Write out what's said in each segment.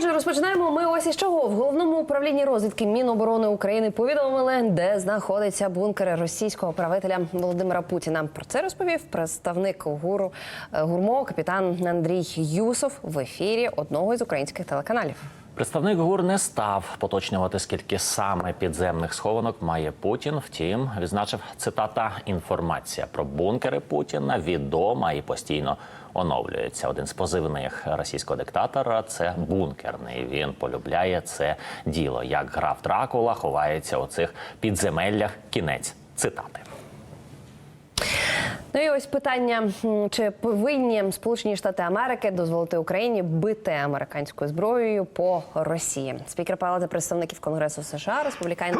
Отже, розпочинаємо ми ось із чого. В головному управлінні розвідки Міноборони України повідомили, де знаходиться бункер російського правителя Володимира Путіна. Про це розповів представник гуру е, гурмо капітан Андрій Юсов в ефірі одного із українських телеканалів. Представник ГУР не став поточнювати, скільки саме підземних схованок має Путін. Втім, відзначив цитата: інформація про бункери Путіна відома і постійно оновлюється. Один з позивних російського диктатора це бункерний. Він полюбляє це діло. Як граф Дракула ховається у цих підземеллях. Кінець цитати. Ну і ось питання: чи повинні Сполучені Штати Америки дозволити Україні бити американською зброєю по Росії? Спікер Палати представників Конгресу США, республіканець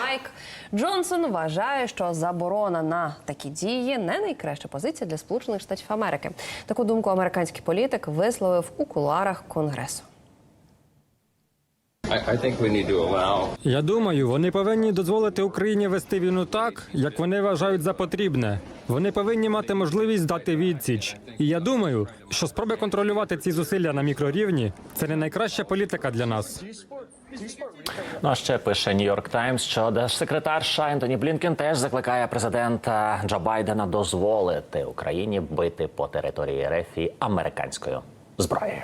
Майк Джонсон вважає, що заборона на такі дії не найкраща позиція для Сполучених Штатів Америки. Таку думку американський політик висловив у кулуарах Конгресу. I, I think we need to allow Я думаю, вони повинні дозволити Україні вести війну так, як вони вважають за потрібне. Вони повинні мати можливість дати відсіч. І я думаю, що спроби контролювати ці зусилля на мікрорівні це не найкраща політика для нас. Ну а ще пише Нью-Йорк Таймс, що держсекретар США Ентоні Блінкен теж закликає президента Джо Байдена дозволити Україні бити по території РФ і американською зброєю.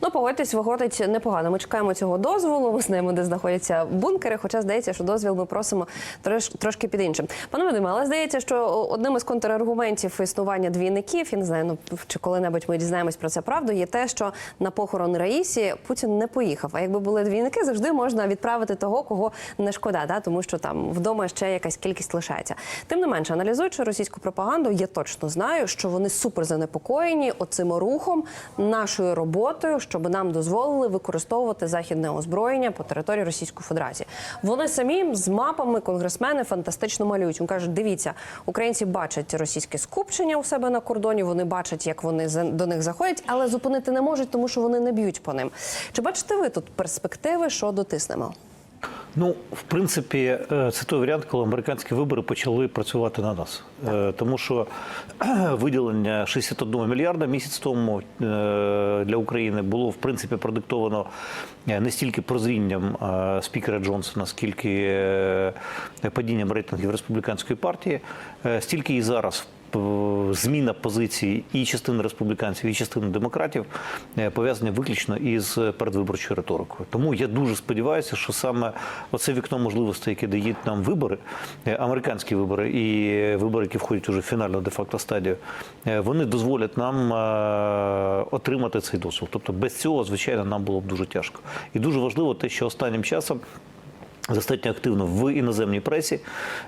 Ну, погодьтесь, виходить непогано. Ми чекаємо цього дозволу. Ми знаємо, де знаходяться бункери. Хоча здається, що дозвіл ми просимо трош, трошки під іншим. Пане Вадиме, але здається, що одним із контраргументів існування двійників, я не знаю, ну чи коли-небудь ми дізнаємось про це правду, є те, що на похорон Раїсі Путін не поїхав. А якби були двійники, завжди можна відправити того, кого не шкода, да? тому що там вдома ще якась кількість лишається. Тим не менше, аналізуючи російську пропаганду, я точно знаю, що вони супер занепокоєні оцим рухом, нашою роботою, щоб нам дозволили використовувати західне озброєння по території Російської Федерації. Вони самі з мапами конгресмени фантастично малюють. Вони кажуть, дивіться, українці бачать російське скупчення у себе на кордоні. Вони бачать, як вони до них заходять, але зупинити не можуть, тому що вони не б'ють по ним. Чи бачите ви тут перспективи, що дотиснемо? Ну, в принципі, е, це той варіант, коли американські вибори почали працювати на нас. Е, Тому що виділення 61 мільярда місяць тому е, для України було в принципі продиктовано не стільки прозрінням спікера Джонсона, скільки падінням рейтингів республіканської партії, стільки і зараз зміна позиції і частини республіканців, і частини демократів е, пов'язані виключно із передвиборчою риторикою. Тому я дуже сподіваюся, що саме оце вікно можливостей, яке дають нам вибори, е, американські вибори і вибори, які входять уже в фінальну де-факто стадію, е, вони дозволять нам е, отримати цей досвід. Тобто без цього, звичайно, нам було б дуже тяжко. І дуже важливо те, що останнім часом. Достатньо активно в іноземній пресі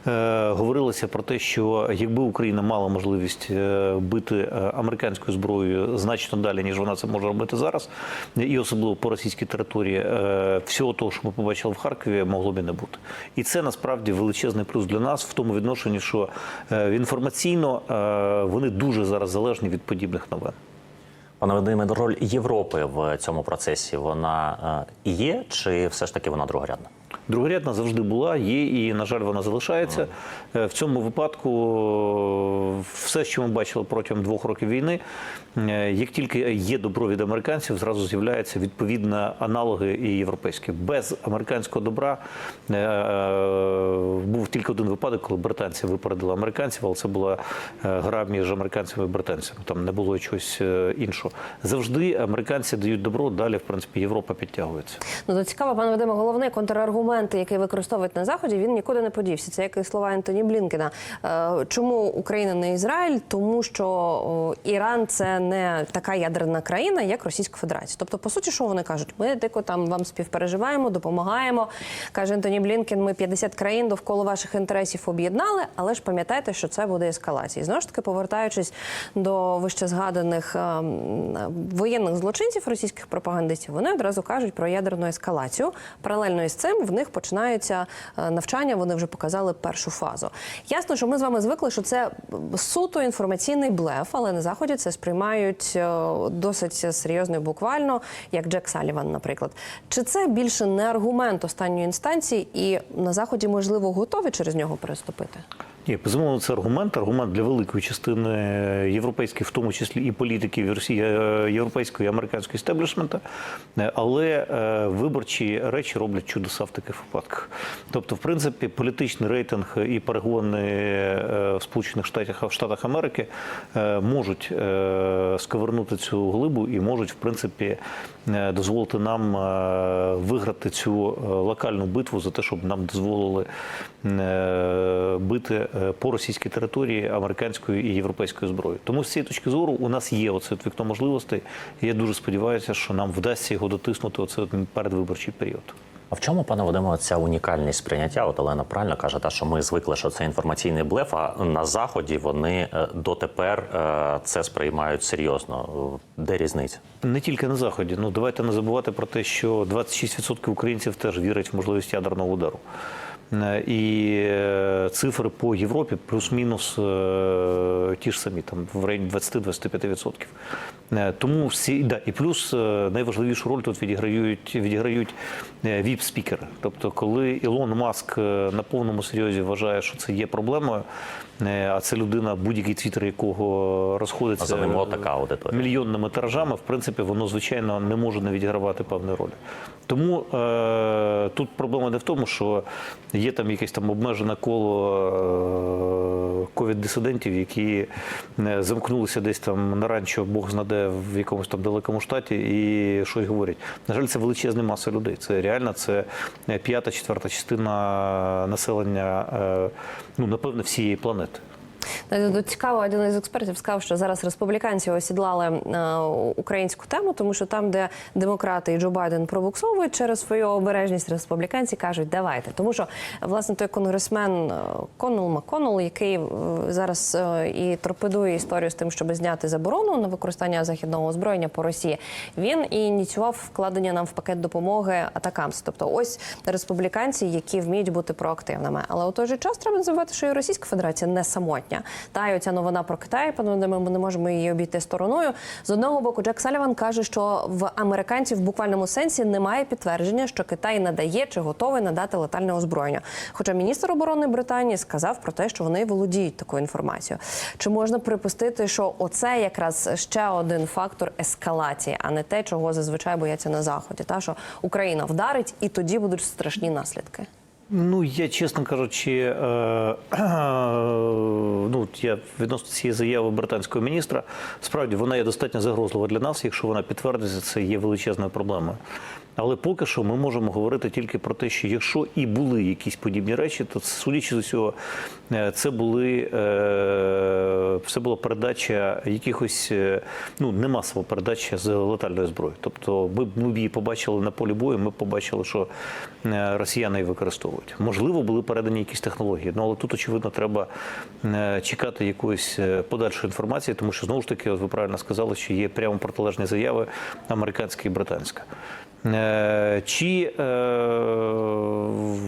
е, говорилося про те, що якби Україна мала можливість е, бити е, американською зброєю значно далі, ніж вона це може робити зараз, і особливо по російській території, всього того, що ми побачили в Харкові, могло б і не бути. І це насправді величезний плюс для нас в тому відношенні, що інформаційно вони дуже зараз залежні від подібних новин. Пане Вадиме, роль Європи в цьому процесі вона є, чи все ж таки вона другорядна? Другорядна завжди була, є і, на жаль, вона залишається. Е, В цьому випадку е, все, що ми бачили протягом двох років війни, е, як тільки є добро від американців, зразу з'являються відповідні аналоги і європейські. Без американського добра був тільки один випадок, коли британці випередили американців, але це була гра між американцями і британцями. Там не було чогось іншого. Завжди американці дають добро, далі, в принципі, Європа підтягується. Ну, цікаво, пане Вадиме, головний контраргумент, який використовують на заході, він нікуди не подівся. Це як і слова Ентоні Блінкена. Е, Чому Україна не Ізраїль? Тому що Іран це не така ядерна країна, як Російська Федерація. Тобто, по суті, що вони кажуть? Ми дико там вам співпереживаємо, допомагаємо. каже Ентоні Блінкен. Ми 50 країн довкола ваших інтересів об'єднали, але ж пам'ятайте, що це буде ескалація. І Знову ж таки, повертаючись до вище згаданих ем, воєнних злочинців російських пропагандистів, вони одразу кажуть про ядерну ескалацію. Паралельно із цим в них починаються е, навчання. Вони вже показали першу фазу. Ясно, що ми з вами звикли, що це суто інформаційний блеф, але на заході це сприймають е, досить серйозно і буквально, як Джек Саліван, наприклад. Чи це більше не аргумент останньої інстанції, і на заході можливо готові через нього переступити? Ні, безумовно, це аргумент. Аргумент для великої частини європейських, в тому числі і політиків Росії, е, європейського і американського істеблішмента. Е, Але е, виборчі речі роблять чудеса в таких випадках. Тобто, в принципі, політичний рейтинг і перегони в Сполучених Штатах, в Штатах Америки можуть сковернути цю глибу і можуть, в принципі, дозволити нам виграти цю локальну битву за те, щоб нам дозволили бити по російській території американською і європейською зброєю. Тому з цієї точки зору у нас є оце вікно можливостей. Я дуже сподіваюся, що нам вдасться його дотиснути оце передвиборчий період. А в чому, пане Вадиме, ця унікальність сприйняття? От Олена правильно каже, та, що ми звикли, що це інформаційний блеф, а на Заході вони е, дотепер е, це сприймають серйозно. Де різниця? Не тільки на заході. Ну давайте не забувати про те, що 26% українців теж вірять в можливість ядерного удару. Е, І е, цифри по Європі плюс-мінус е, ті ж самі, там в районі 20-25%. Е, Тому всі да, і плюс найважливішу роль тут відіграють відіграють віп-спікери. Тобто, коли Ілон Маск на повному серйозі вважає, що це є проблемою, а це людина, будь-який твіттер якого розходиться За ним така мільйонними тиражами, в принципі, воно звичайно не може не відігравати певної ролі. Тому е, тут проблема не в тому, що є там якесь там обмежене коло е, ковід-дисидентів, які е, замкнулися десь там на ранчо, Бог знаде в якомусь там далекому штаті, і щось говорять. На жаль, це величезна маса людей. Це реально це п'ята, четверта частина населення, е, ну напевно, всієї планети. Тут цікаво, один із експертів сказав, що зараз республіканці осідлали е, українську тему, тому що там, де демократи і Джо Байден пробуксовують через свою обережність, республіканці кажуть, давайте. Тому що власне той конгресмен е, Коннелл Макконнелл, який е, зараз е, і торпедує історію з тим, щоб зняти заборону на використання західного озброєння по Росії, він і ініціював вкладення нам в пакет допомоги Атакамс. Тобто, ось республіканці, які вміють бути проактивними. Але у той же час треба не забувати, що і Російська Федерація не самотня. Та й оця новина про Китай, ми не можемо її обійти стороною. З одного боку, Джек Саліван каже, що в американців в буквальному сенсі немає підтвердження, що Китай надає чи готовий надати летальне озброєння. Хоча міністр оборони Британії сказав про те, що вони володіють такою інформацією. Чи можна припустити, що оце якраз ще один фактор ескалації, а не те, чого зазвичай бояться на заході? Та що Україна вдарить, і тоді будуть страшні наслідки. Ну, я, чесно кажучи, е, ну, от я відносно цієї заяви британського міністра, справді вона є достатньо загрозлива для нас. Якщо вона підтвердиться, це є величезною проблемою. Але поки що ми можемо говорити тільки про те, що якщо і були якісь подібні речі, то судячи з усього, е, це були е, це була передача якихось, е, ну не масова передача з летальної зброї. Тобто, ми ми б її побачили на полі бою, ми побачили, що росіяни її використовують. Можливо, були передані якісь технології, ну але тут очевидно треба чекати якоїсь подальшої інформації, тому що знову ж таки, ви правильно сказали, що є прямо протилежні заяви американська і британська. Е, Чи е,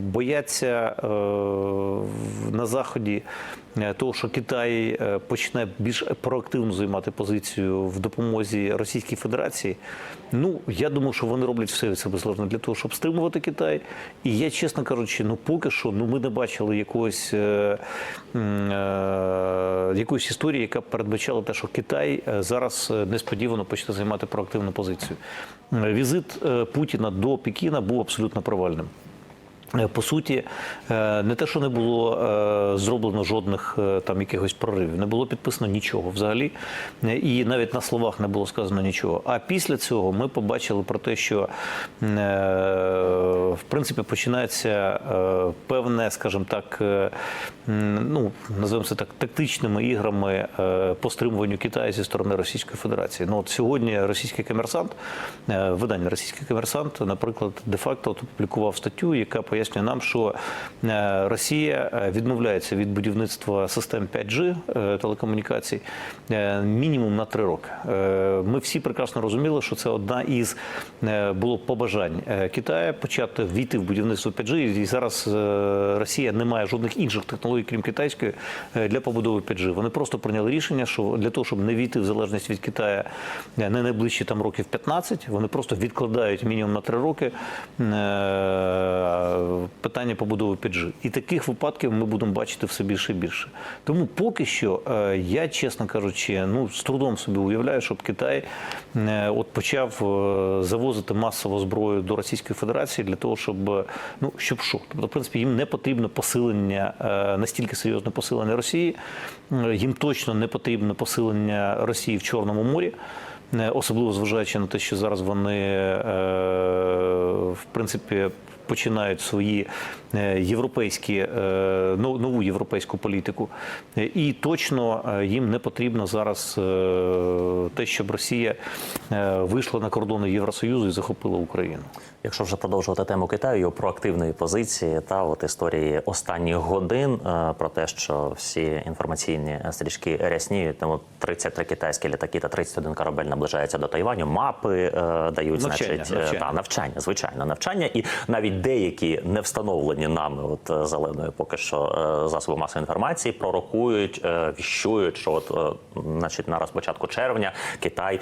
бояться е, на заході того, що Китай почне більш проактивно займати позицію в допомозі Російській Федерації? Ну я думаю, що вони роблять все від себе залежно для того, щоб стримувати Китай. І я, чесно кажучи, ну поки що ну ми не бачили якогось е, е, якоїсь історії, яка передбачала те, що Китай зараз несподівано почне займати проактивну позицію. Візит Путіна до Пекіна був абсолютно провальним. Е, По суті, е, не те, що не було е, зроблено жодних там якихось проривів, не було підписано нічого взагалі, і навіть на словах не було сказано нічого. А після цього ми побачили про те, що в принципі починається певне, скажімо так, ну називаємо це так, тактичними іграми по стримуванню Китаю зі сторони Російської Федерації. Ну от сьогодні російський комерсант, видання російський комерсант, наприклад, де-факто от опублікував статтю, яка пояснює нам, що е, Росія е, відмовляється від будівництва систем 5G е, телекомунікацій мінімум на три роки. Ми всі прекрасно розуміли, що це одна із було побажань Китаю почати війти в будівництво 5G, і зараз Росія не має жодних інших технологій, крім китайської, для побудови 5G. Вони просто прийняли рішення, що для того, щоб не війти в залежність від Китаю не найближчі там років 15, вони просто відкладають мінімум на три роки питання побудови 5G. І таких випадків ми будемо бачити все більше і більше. Тому поки що е, я, чесно кажучи, ну з трудом собі уявляю, щоб Китай е, от почав е, завозити масово зброю до Російської Федерації для того, щоб ну щоб що. Тобто, в принципі, їм не потрібно посилення настільки серйозне посилення Росії. Їм точно не потрібно посилення Росії в Чорному морі. Особливо зважаючи на те, що зараз вони в принципі починають свої е, європейські е, нову європейську політику, Е, і точно їм не потрібно зараз те, щоб Росія вийшла на кордони Євросоюзу і захопила Україну. Якщо вже продовжувати тему Китаю, його проактивної позиції та от історії останніх годин про те, що всі інформаційні стрічки рясніють, тому 33 китайські літаки та 31 корабель наближаються до Тайваню. Мапи дають, Навчання, значить, навчання. Та, навчання, звичайно, навчання, і навіть деякі не встановлені нами, от е, зеленою, поки що е, засоби масової інформації, пророкують, е, віщують, що от, значить, на розпочатку червня Китай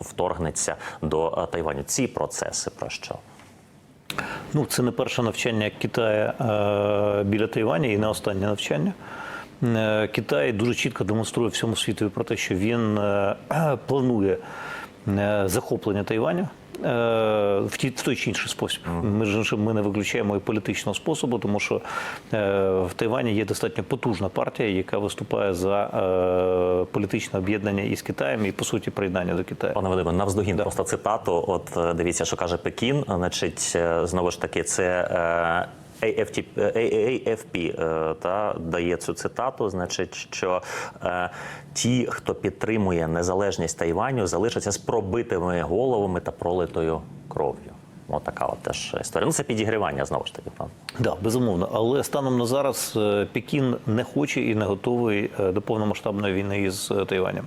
вторгнеться до Тайваню. Ці процеси про що? Ну, це не перше навчання Китаю біля Тайваня і не останнє навчання. Китай дуже чітко демонструє всьому світу про те, що він планує захоплення Тайваня. Е, В той чи інший спосіб. Ми ж ми не виключаємо і політичного способу, тому що е, в Тайвані є достатньо потужна партія, яка виступає за е, політичне об'єднання із Китаєм і по суті приєднання до Китаю. Пане Вадиме, навздогін просто цитату. От дивіться, що каже Пекін. Значить, знову ж таки, це. AFT, AFP е, та дає цю цитату. Значить, що е, ті, хто підтримує незалежність Тайваню, залишаться з пробитими головами та пролитою кров'ю. Отака от теж історія. Ну це підігрівання знову ж таки. пан. Да, безумовно. Але станом на зараз е, Пекін не хоче і не готовий до повномасштабної війни із Тайванем.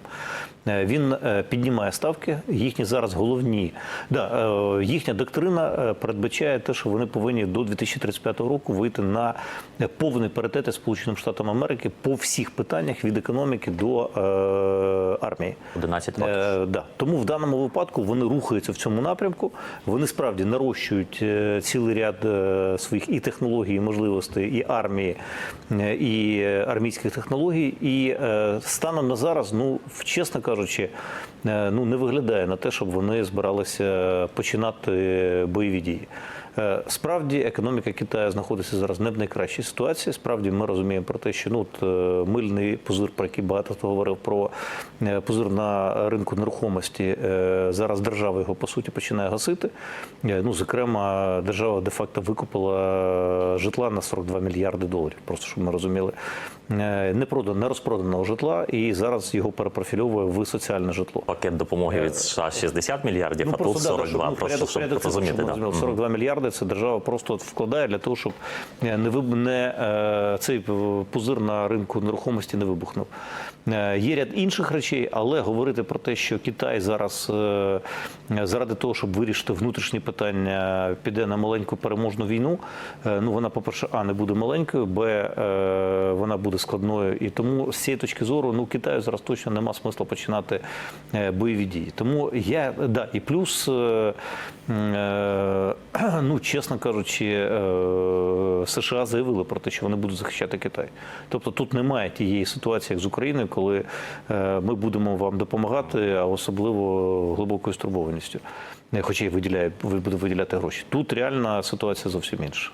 Е, Він е, піднімає ставки. Їхні зараз головні да, е, їхня доктрина передбачає те, що вони повинні до 2035 року вийти на повний паритет із Сполученим Штатом Америки по всіх питаннях від економіки до е, армії. 11 років. Е, да. Тому в даному випадку вони рухаються в цьому напрямку. Вони справді нарощують цілий ряд своїх і технологій, і можливостей, і армії, і армійських технологій. І станом на зараз, ну чесно кажучи, е, ну не виглядає на те, щоб вони збиралися починати бойові дії. Е, Справді економіка Китаю знаходиться зараз не в найкращій ситуації. Справді ми розуміємо про те, що ну от, е, мильний пузир, про який багато хто говорив про е, пузир на ринку нерухомості. Зараз держава його по суті починає гасити. Ну, зокрема, держава де-факто викупила житла на 42 мільярди доларів. Просто щоб ми розуміли, не продано, не розпроданого житла, і зараз його перепрофільовує в соціальне житло. Пакет допомоги від США 60 мільярдів, а тут да, да, 42. щоб, ну, Просто порядок, щоб порядок розуміти. щоб да. 42 мільярди це держава просто вкладає для того, щоб е, не виб... не е, цей пузир на ринку нерухомості не вибухнув. Е, Є ряд інших речей, але говорити про те, що Китай зараз заради того, щоб вирішити внутрішні питання, піде на маленьку переможну війну. Ну вона, по-перше, а не буде маленькою, б вона буде складною. І тому з цієї точки зору, ну Китаю зараз точно нема смисла починати бойові дії. Тому я да і плюс, ну чесно кажучи, е, США заявили про те, що вони будуть захищати Китай. Тобто тут немає тієї ситуації, як з Україною, коли е, ми будемо вам допомагати, а особливо глибокою стурбованістю. Е, Хоча й виділяє, буде виділяти гроші. Тут реальна ситуація зовсім інша.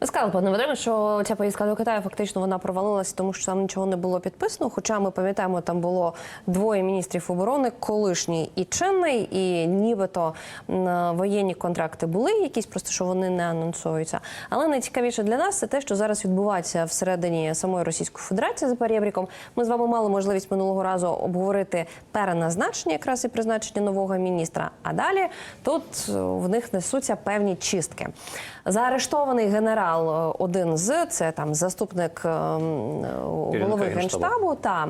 Ви сказали, пане Вадиме, що ця поїздка до Китаю фактично вона провалилася, тому що там нічого не було підписано. Хоча ми пам'ятаємо, там було двоє міністрів оборони, колишній і чинний, і нібито м, воєнні контракти були якісь, просто що вони не анонсуються. Але найцікавіше для нас це те, що зараз відбувається всередині самої Російської Федерації за перебріком. Ми з вами мали можливість минулого разу обговорити переназначення якраз і призначення нового міністра. А далі тут е, в них несуться певні чистки. Заарештований генерал е, один з це там заступник е, е, голови Генштабу. та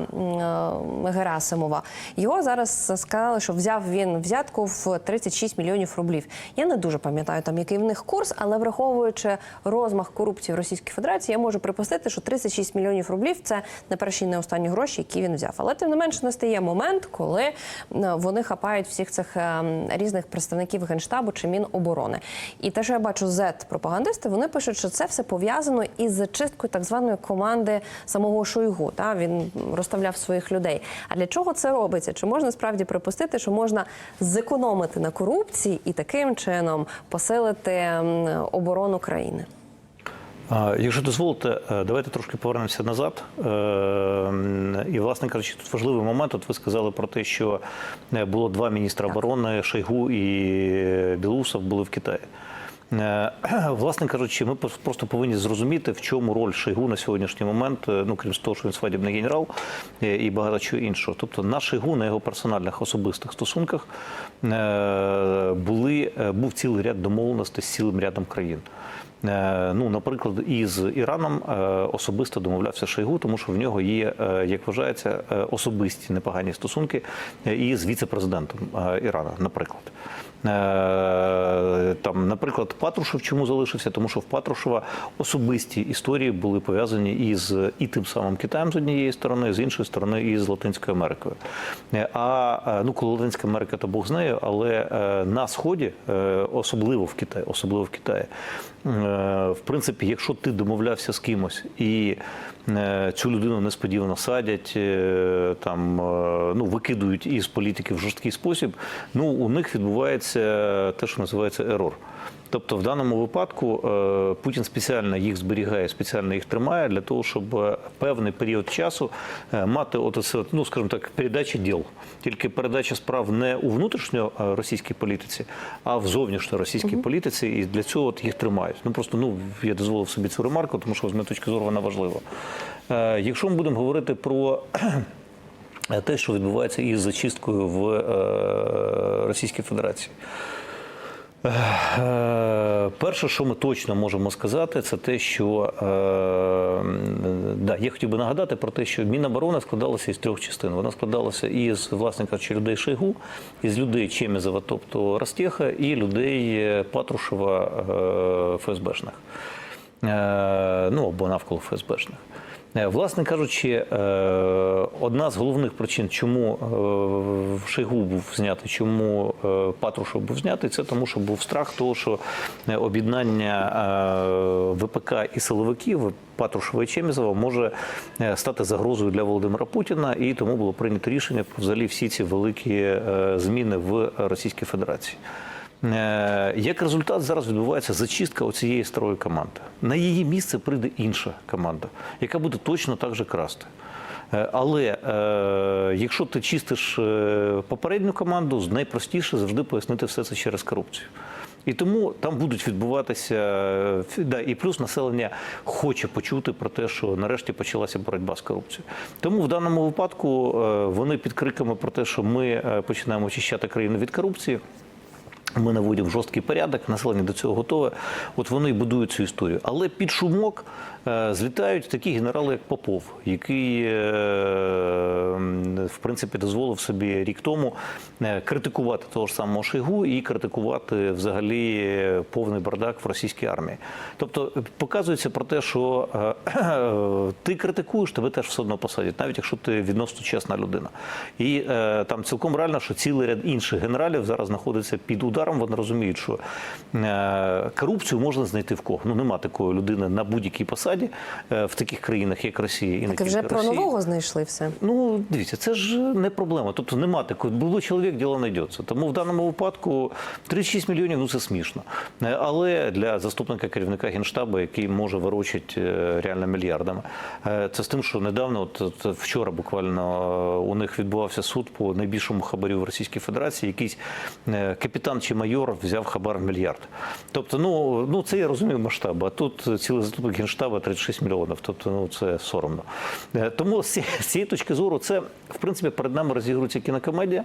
Герасимова. Його зараз сказали, що взяв він взятку в 36 мільйонів рублів. Я не дуже пам'ятаю там, який в них курс, але враховуючи розмах корупції в Російській Федерації, я можу припустити, що 36 мільйонів рублів це не перші не останні гроші, які він взяв. Але тим не менше настає момент, коли вони хапають всіх цих е, різних представників представників генштабу чи Міноборони. І те, що я бачу, z пропагандисти, вони пишуть, що це все пов'язано із зачисткою так званої команди самого Шойгу. Та він розставляв своїх людей. А для чого це робиться? Чи можна справді припустити, що можна зекономити на корупції і таким чином посилити оборону країни? Якщо дозволите, е, давайте трошки повернемося назад. Е, І, власне кажучи, тут важливий момент. От ви сказали про те, що е, було два міністра оборони Шойгу і Білусов були в Китаї. Власне кажучи, ми просто повинні зрозуміти, в чому роль Шойгу на сьогоднішній момент, ну крім того, що він свадібний генерал і багато чого іншого. Тобто на Шойгу, на його персональних особистих стосунках були, був цілий ряд домовленостей з цілим рядом країн. Е, Ну, наприклад, із Іраном е, особисто домовлявся Шойгу, тому що в нього є, е, як вважається, особисті непогані стосунки із віце-президентом Ірана, наприклад. Там, наприклад, Патрушев чому залишився? Тому що в Патрушева особисті історії були пов'язані із і тим самим Китаєм з однієї сторони, з іншої сторони, і з Латинською Америкою. А ну, коли Латинська Америка, то Бог з нею, але на сході, особливо в Китаї, особливо в Китаї, в принципі, якщо ти домовлявся з кимось і е, цю людину несподівано садять, е, там е, ну викидують із політики в жорсткий спосіб, ну у них відбувається те, що називається ерор. Тобто, в даному випадку е, Путін спеціально їх зберігає, спеціально їх тримає для того, щоб е, певний період часу е, мати от оце, ну скажімо так, передачі діл. Тільки передача справ не у внутрішньо е, російській політиці, а в зовнішньо російській політиці, і для цього от їх тримають. Ну просто ну я дозволив собі цю ремарку, тому що з моєї точки зору вона важлива. Якщо ми будемо говорити про те, що відбувається із зачисткою в Російській Федерації. Е, Перше, що ми точно можемо сказати, це те, що е, да, я хотів би нагадати про те, що Міноборона складалася із трьох частин. Вона складалася із власника чи людей Шойгу, із людей Чемізова, тобто Растєха, і людей е, Патрушева ФСБшних. Е, ну або навколо ФСБшних. Е, Власне кажучи, е, одна з головних причин, чому Шойгу був знятий, чому Патрушев був знятий, це тому, що був страх того, що об'єднання ВПК і силовиків Патрушева і Чемізова може стати загрозою для Володимира Путіна, і тому було прийнято рішення про взагалі всі ці великі зміни в Російській Федерації. Е, Як результат, зараз відбувається зачистка оцієї старої команди. На її місце прийде інша команда, яка буде точно так же красти. Е, Але е, якщо ти чистиш е, попередню команду, найпростіше завжди пояснити все це через корупцію. І тому там будуть відбуватися да, і плюс населення хоче почути про те, що нарешті почалася боротьба з корупцією. Тому в даному випадку вони під криками про те, що ми починаємо очищати країну від корупції. Ми наводимо жорсткий порядок, населення до цього готове. От вони і будують цю історію. Але під шумок е, злітають такі генерали, як Попов, який, е, в принципі, дозволив собі рік тому е, критикувати того ж самого Шойгу і критикувати взагалі повний бардак в російській армії. Тобто показується про те, що ти критикуєш, тебе теж все одно посадять, навіть якщо ти відносно чесна людина. І там цілком реально, що цілий ряд інших генералів зараз знаходиться під ударом. Вони розуміють, що е, корупцію можна знайти в кого. Ну нема такої людини на будь-якій посаді е, в таких країнах, як Росія, і не Так і вже про Росія. нового знайшли все. Ну, дивіться, це ж не проблема. Тобто нема такої. Було чоловік, діло знайдеться. Тому в даному випадку 36 мільйонів ну це смішно. Е, Але для заступника керівника генштабу, який може виручити е, реально мільярдами, це з тим, що недавно, от, от вчора буквально у них відбувався суд по найбільшому хабарю в Російській Федерації. Якийсь капітан чи майор взяв хабар мільярд. Тобто, ну, ну це я розумію масштаб. А тут цілий заступник генштаба 36 мільйонів. Тобто, ну це соромно. Е, Тому з цієї точки зору, це в принципі перед нами розігрується кінокомедія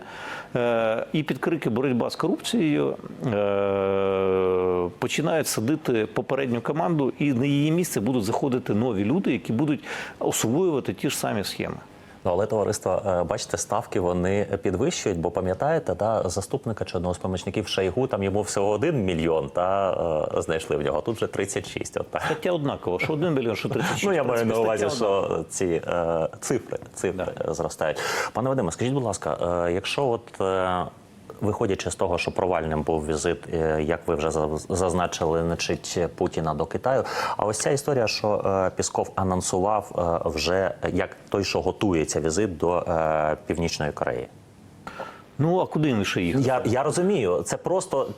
е, і під крики боротьба з корупцією е, починають садити попередню команду, і на її місце будуть заходити нові люди, які будуть освоювати ті ж самі схеми. Ну, але товариство, е, бачите, ставки вони підвищують, бо пам'ятаєте, та заступника чи одного з помічників Шайгу там йому всього один мільйон та е, знайшли в нього. Тут вже 36. От так. Стаття однаково, що 1 мільйон, що 36. Ну, я маю на увазі, що ці е, цифри, цифри зростають. Пане Вадиме, скажіть, будь ласка, е, якщо от. Е, виходячи з того, що провальним був візит, е, як ви вже зазначили, значить, Путіна до Китаю. А ось ця історія, що е, Пісков анонсував е, вже як той, що готується візит до Північної Кореї. Ну а куди ще їхати? Я, я розумію, це просто.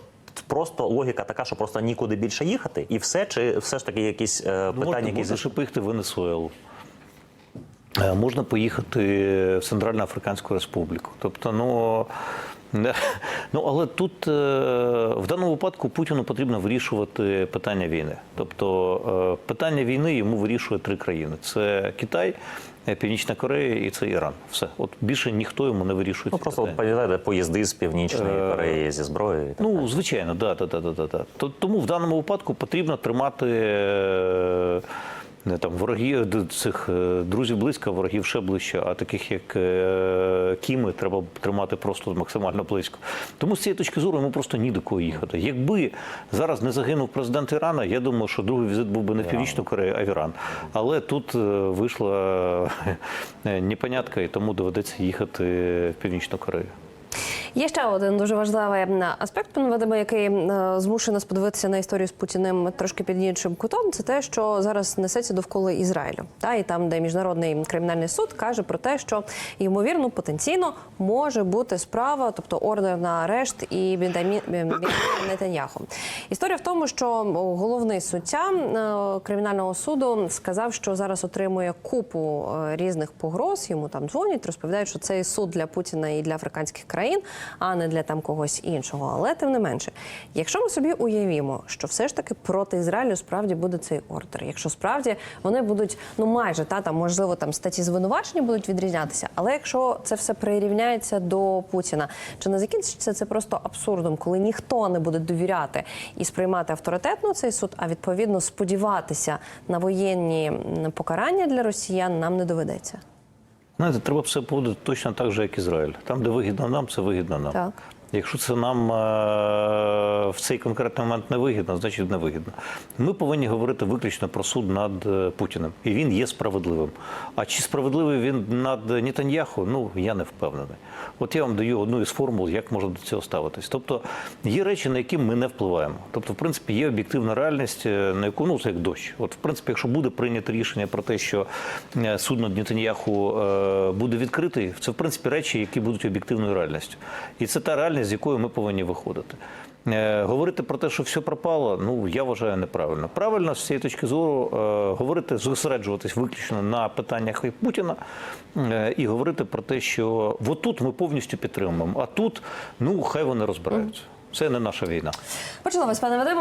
Просто логіка така, що просто нікуди більше їхати, і все, чи все ж таки якісь е, Ну, питання, які поїхати в Венесуелу. Е, Можна поїхати в Центральну Африканську Республіку. Тобто, ну, ну але тут е, в даному випадку Путіну потрібно вирішувати питання війни. Тобто е, питання війни йому вирішує три країни: це Китай, е, Північна Корея і це Іран. Все, от більше ніхто йому не вирішує. ну, просто пам'ятаєте, поїзди з північної Кореї зі зброєю. і так Ну, звичайно, да, да, да, да, да, да. То- Тому в даному випадку потрібно тримати не там ворогів д- цих е, друзів близько, ворогів ще ближче, а таких як е, Кіми треба тримати просто максимально близько. Тому з цієї точки зору йому просто ні до кого їхати. Якби зараз не загинув президент Ірана, я думаю, що другий візит був би не в Північну Корею, а в Іран. Але тут е, вийшла е, непонятка, і тому доведеться їхати в Північну Корею. Є ще один дуже важливий аспект, пане Вадиме, який е, змушує нас подивитися на історію з Путіним трошки під іншим кутом. Це те, що зараз несеться довкола Ізраїлю, та і там, де міжнародний кримінальний суд каже про те, що ймовірно потенційно може бути справа, тобто ордер на арешт і Нетаньяху. Історія в тому, що головний суддя е, кримінального суду сказав, що зараз отримує купу е, різних погроз. Йому там дзвонять, розповідають, що цей суд для Путіна і для африканських країн, а не для там когось іншого. Але тим не менше, якщо ми собі уявімо, що все ж таки проти Ізраїлю справді буде цей ордер, якщо справді вони будуть ну майже та там можливо там статті звинувачення будуть відрізнятися, але якщо це все прирівняється до Путіна, чи не закінчиться це просто абсурдом, коли ніхто не буде довіряти і сприймати авторитетно цей суд, а відповідно сподіватися на воєнні покарання для росіян нам не доведеться. Знаєте, треба все поводити точно так же, як Ізраїль. Там, де вигідно нам, це вигідно нам. Так. Якщо це нам е, в цей конкретний момент не вигідно, значить не вигідно. Ми повинні говорити виключно про суд над е, Путіним. І він є справедливим. А чи справедливий він над Нетаньяху? Ну, я не впевнений. От я вам даю одну із формул, як можна до цього ставитись. Тобто є речі, на які ми не впливаємо. Тобто, в принципі, є об'єктивна реальність, е, на яку ну це як дощ. От, в принципі, якщо буде прийнято рішення про те, що суд над Нетаньяху е, буде відкритий, це в принципі речі, які будуть об'єктивною реальністю. І це та реальність, з якою ми повинні виходити. Е, Говорити про те, що все пропало, ну я вважаю неправильно. Правильно з цієї точки зору е, говорити, зосереджуватись виключно на питаннях Путіна е, і говорити про те, що отут ми повністю підтримуємо, а тут ну хай вони розбираються. Це не наша війна. Почула вас, пане Вадиме.